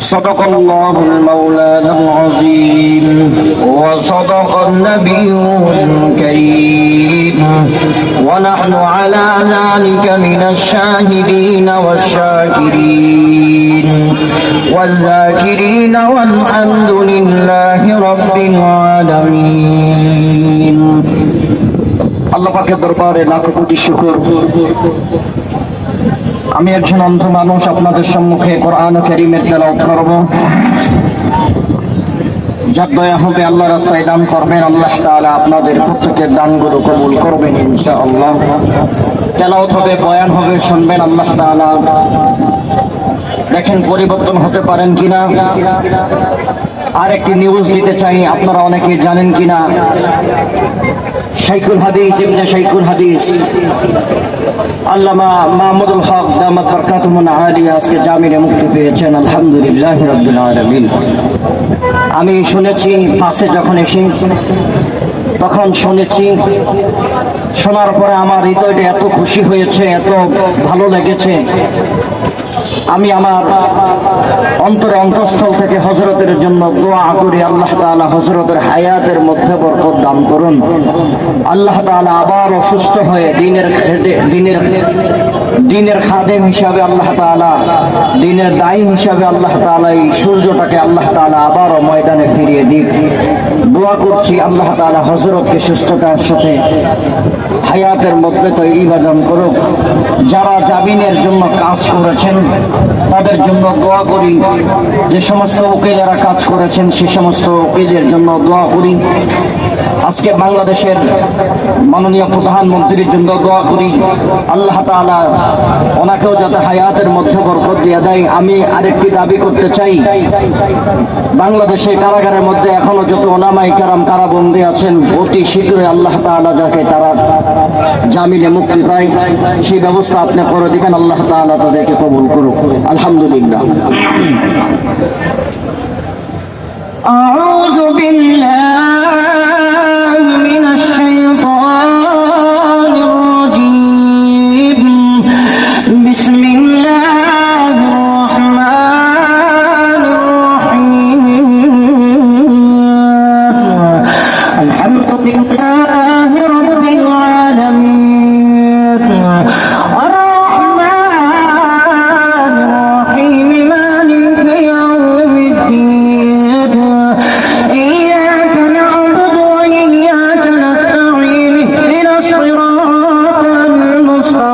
صدق الله المولانا العظيم وصدق النبي الكريم. ونحن على ذلك من الشاهدين والشاكرين والذاكرين والحمد لله رب العالمين আল্লাহ পাকের দরবারে লাখ কোটি শুকর আমি একজন অন্ধ মানুষ আপনাদের সম্মুখে কোরআন ও করিমের তেলাওয়াত করব যার দয়া হবে আল্লাহ রাস্তায় দান করবেন, আল্লাহ তাআলা আপনাদের প্রত্যেকের দানগুলো কবুল করবেন ইনশাআল্লাহ। তেলাওত হবে, বয়ান হবে, শুনবেন আল্লাহ তাআলা। দেখেন পরিবর্তন হতে পারেন কিনা। আর একটি নিউজ দিতে চাই, আপনারা অনেকে জানেন কিনা। শাইখুল হাদিস, ইবনে শাইখুল হাদিস। আল্লামা মাহমুদুল হক দামাত বরকাতুমুন আলিয়া আজকে জামিনে মুক্তি পেয়েছেন, আলহামদুলিল্লাহ রাব্বিল আলামিন। আমি শুনেছি পাশে যখন এসে, তখন শুনেছি, শোনার পরে আমার হৃদয়টা এত খুশি হয়েছে, এত ভালো লেগেছে। আমি আমার অন্তরে অন্তঃস্থল থেকে হজরতের জন্য দোয়া করি, আল্লাহ তালা হজরতের হায়াতের মধ্যে বরকত দান করুন। আল্লাহ তালা আবার অসুস্থ হয়ে দিনের দিনের দিনের খাদেম হিসাবে আল্লাহ তাআলা, দিনের দায়ী হিসাবে আল্লাহ তাআলা এই সূর্যটাকে আল্লাহ তাআলা আবারও ময়দানে ফিরিয়ে দিক। দোয়া করছি আল্লাহ তাআলা হজরতকে সুস্থতার সাথে হায়াতের মধ্যে তো বাজান করুক। যারা জামিনের জন্য কাজ করেছেন, তাদের জন্য দোয়া করি। যে সমস্ত উকিলেরা কাজ করেছেন, সে সমস্ত উকিলের জন্য দোয়া করি। আজকে বাংলাদেশের মাননীয় প্রধানমন্ত্রীর জন্য দোয়া করি। আল্লাহ তাআলা ওনাকেও যাতে হায়াতের মধ্যে বরকত দিয়ে দেয়। আমি আরেকটি দাবি করতে চাই। বাংলাদেশের কারাগারের মধ্যে এখনও যত ওলামাই কারাম কারাবন্দী আছেন, অতি শীঘ্রই আল্লাহ তাআলা যাকে তারা জামিনে মুক্তি পায়, সেই ব্যবস্থা আপনি করে দিবেন। আল্লাহ তাআলা তাদেরকে কবুল করুক। আলহামদুলিল্লাহ। أعوذ بالله